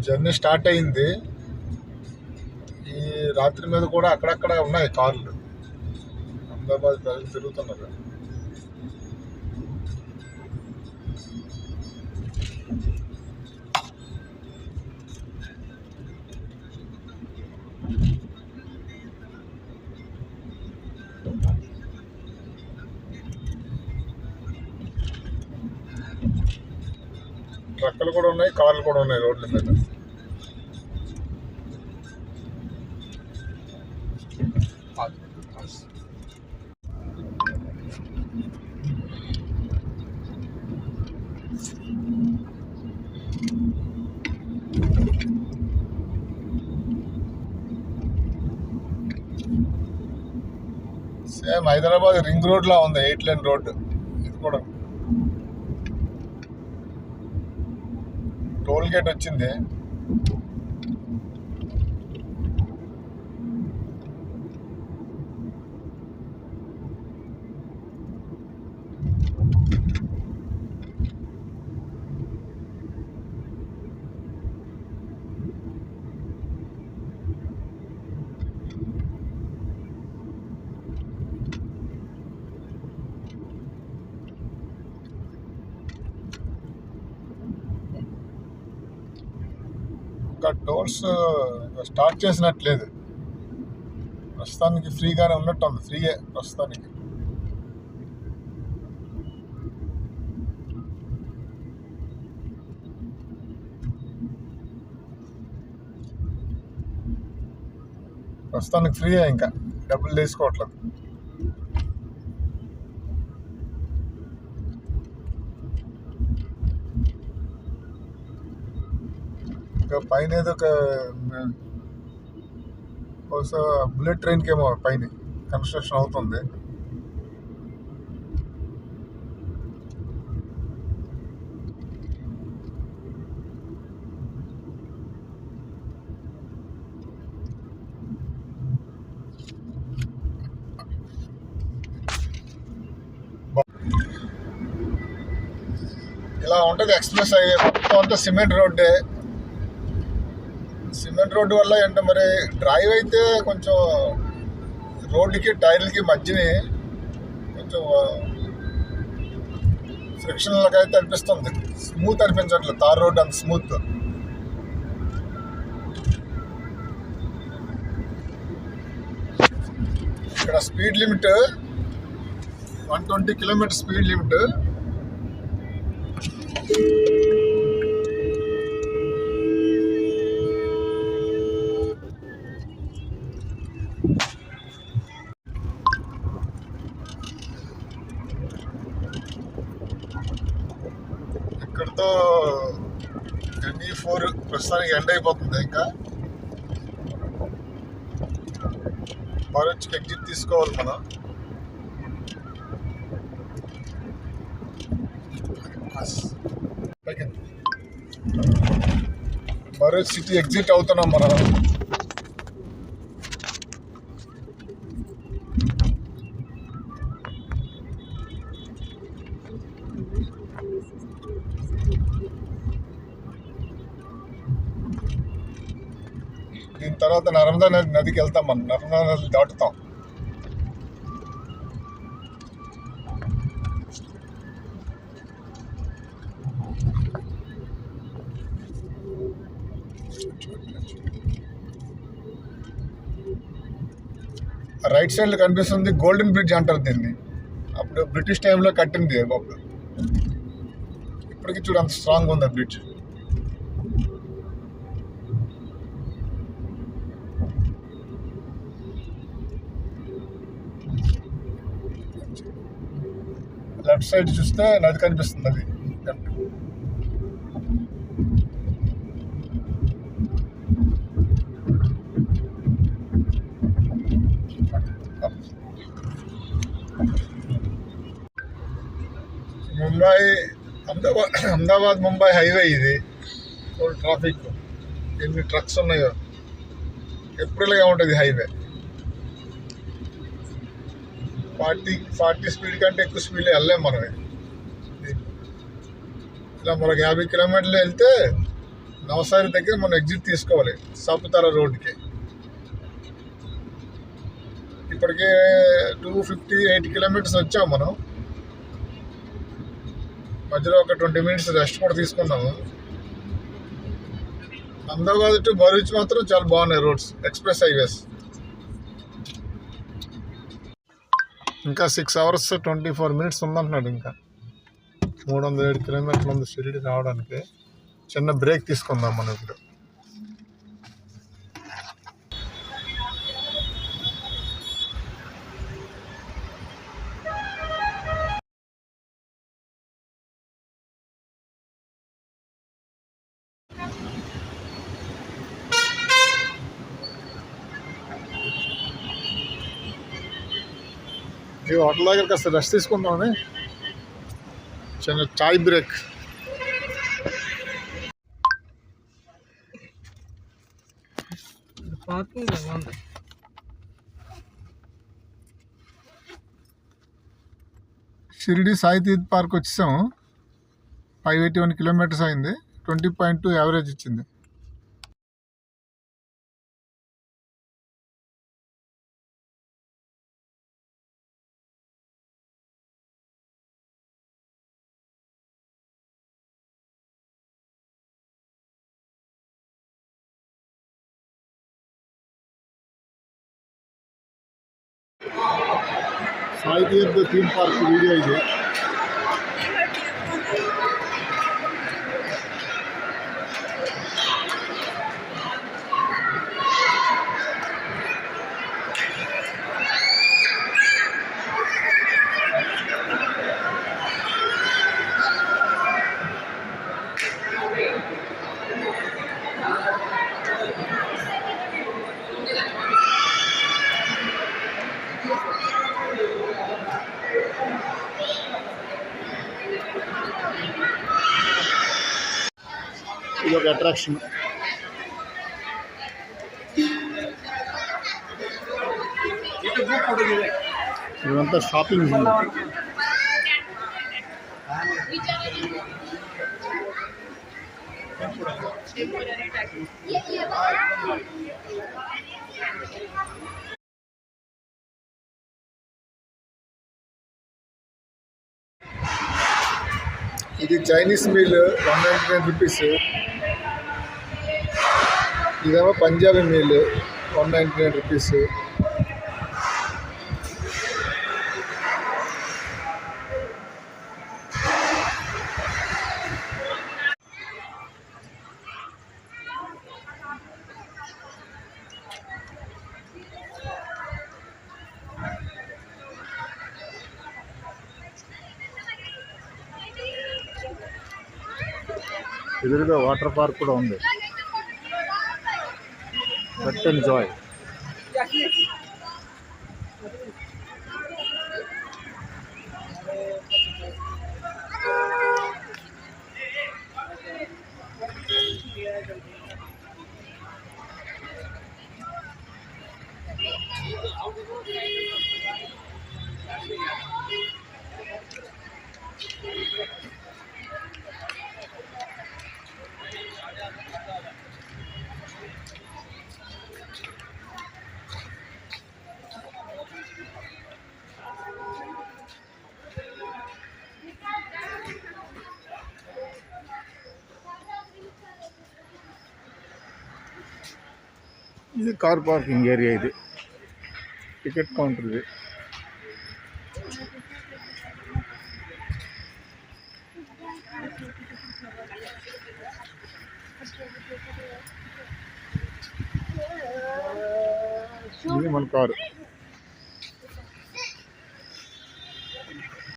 Journey start అయింది. ఈ రాత్రి మీద కూడా అక్కడక్కడ ఉన్నాయి కార్లు. అహ్మదాబాద్ ప్రజలు తిరుగుతున్నారు. ట్రక్కులు కూడా ఉన్నాయి కార్లు కూడా ఉన్నాయి రోడ్ల మీద. సేమ్ హైదరాబాద్ రింగ్ రోడ్లా ఉంది ఎయిట్ లైన్ రోడ్డు. ఇది కూడా టోల్ గేట్ వచ్చింది. ఇంకా టోల్స్ స్టార్ట్ చేసినట్లేదు. ప్రస్తుతానికి ఫ్రీగానే ఉన్నట్టు ఉంది ఫ్రీయే ప్రస్తుతానికి. ప్రస్తుతానికి ఫ్రీయే ఇంకా డబ్బులు తీసుకోవట్లేదు ఇంకా పైన ఏదో ఒక బహుశా బుల్లెట్ ట్రైన్కి ఏమో పైన కన్స్ట్రక్షన్ అవుతుంది. ఇలా ఉంటుంది ఎక్స్ప్రెస్ హైవే. మొత్తం అంతా సిమెంట్ రోడ్డే. సిమెంట్ రోడ్డు వల్ల ఏంటంటే మరి డ్రైవ్ అయితే కొంచెం రోడ్డుకి టైర్లకి మధ్యని కొంచెం ఫ్రిక్షన్ అయితే అనిపిస్తుంది. స్మూత్ అనిపించట్లేదు. తార్ రోడ్ అంత స్మూత్ ఇక్కడ speed limit one twenty kilometre speed limit ఇక్కడతో ఎన్ఈ ఫోర్ ప్రస్తుతానికి ఎండ్ అయిపోతుంది ఇంకా. మరొచ్చి ఎగ్జిట్ తీసుకోవాలి మనం. మరో సిటీ ఎగ్జిట్ అవుతున్నాం మనం. దీని తర్వాత నర్మదా నది నదికి వెళ్తాం మనం. నర్మదా నది దాటుతాం. రైట్ సైడ్లో కనిపిస్తుంది గోల్డెన్ బ్రిడ్జ్ అంటారు దీన్ని. అప్పుడు బ్రిటిష్ టైంలో కట్టింది అప్పుడు ఇప్పటికి చూడంత స్ట్రాంగ్ ఉంది ఆ బ్రిడ్జ్. లెఫ్ట్ సైడ్ చూస్తే నది కనిపిస్తుంది అది. ముంబై అహ్మదాబాద్ అహ్మదాబాద్ ముంబై హైవే ఇది. ఫుల్ ట్రాఫిక్ ఎన్ని ట్రక్స్ ఉన్నాయో. ఎప్పుడు ఇలాగే ఉంటుంది హైవే. ఫార్టీ ఫార్టీ స్పీడ్ కంటే ఎక్కువ స్పీడ్లో వెళ్ళలేము మనం. ఇలా మనకు యాభై కిలోమీటర్లు వెళ్తే నవసారి దగ్గర మనం ఎగ్జిట్ తీసుకోవాలి సాపుతార రోడ్డుకి. ఇప్పటికే టూ ఫిఫ్టీ ఎయిట్ కిలోమీటర్స్ వచ్చాం మనం. మధ్యలో ఒక ట్వంటీ మినిట్స్ రెస్ట్ కూడా తీసుకున్నాము. అహ్మదాబాద్ టు భరూచ్ మాత్రం చాలా బాగున్నాయి రోడ్స్ ఎక్స్ప్రెస్ హైవేస్. ఇంకా six hours twenty four minutes ఉందంటున్నాడు ఇంకా. మూడు వందల ఏడు కిలోమీటర్లు ఉంది షిరిడి రావడానికి చిన్న బ్రేక్ తీసుకుందాం మనం ఇప్పుడు ఈ హోటల్ దగ్గర కాస్త రెస్ట్ తీసుకుందామని. చిన్న చాయ్ బ్రేక్. పార్కింగ్ బాగుంది షిరిడి సాయి తీర్థ్ పార్క్ వచ్చేసాము. ఫైవ్ ఎయిటీ వన్ కిలోమీటర్స్ అయింది. ట్వంటీ పాయింట్ టూ యావరేజ్ ఇచ్చింది. Sai Tirth theme park video ఒక అట్రాక్షన్ ఇదంతా షాపింగ్ ఉంది ఇది Chinese meal one ninety nine rupees ఇదేమో Punjabi meal one ninety nine rupees ఎదురుగా వాటర్ పార్క్ కూడా ఉంది बट एंजॉय ఇది కార్ పార్కింగ్ ఏరియా ఇది టికెట్ కౌంటర్ ఇది ఇది మన కారు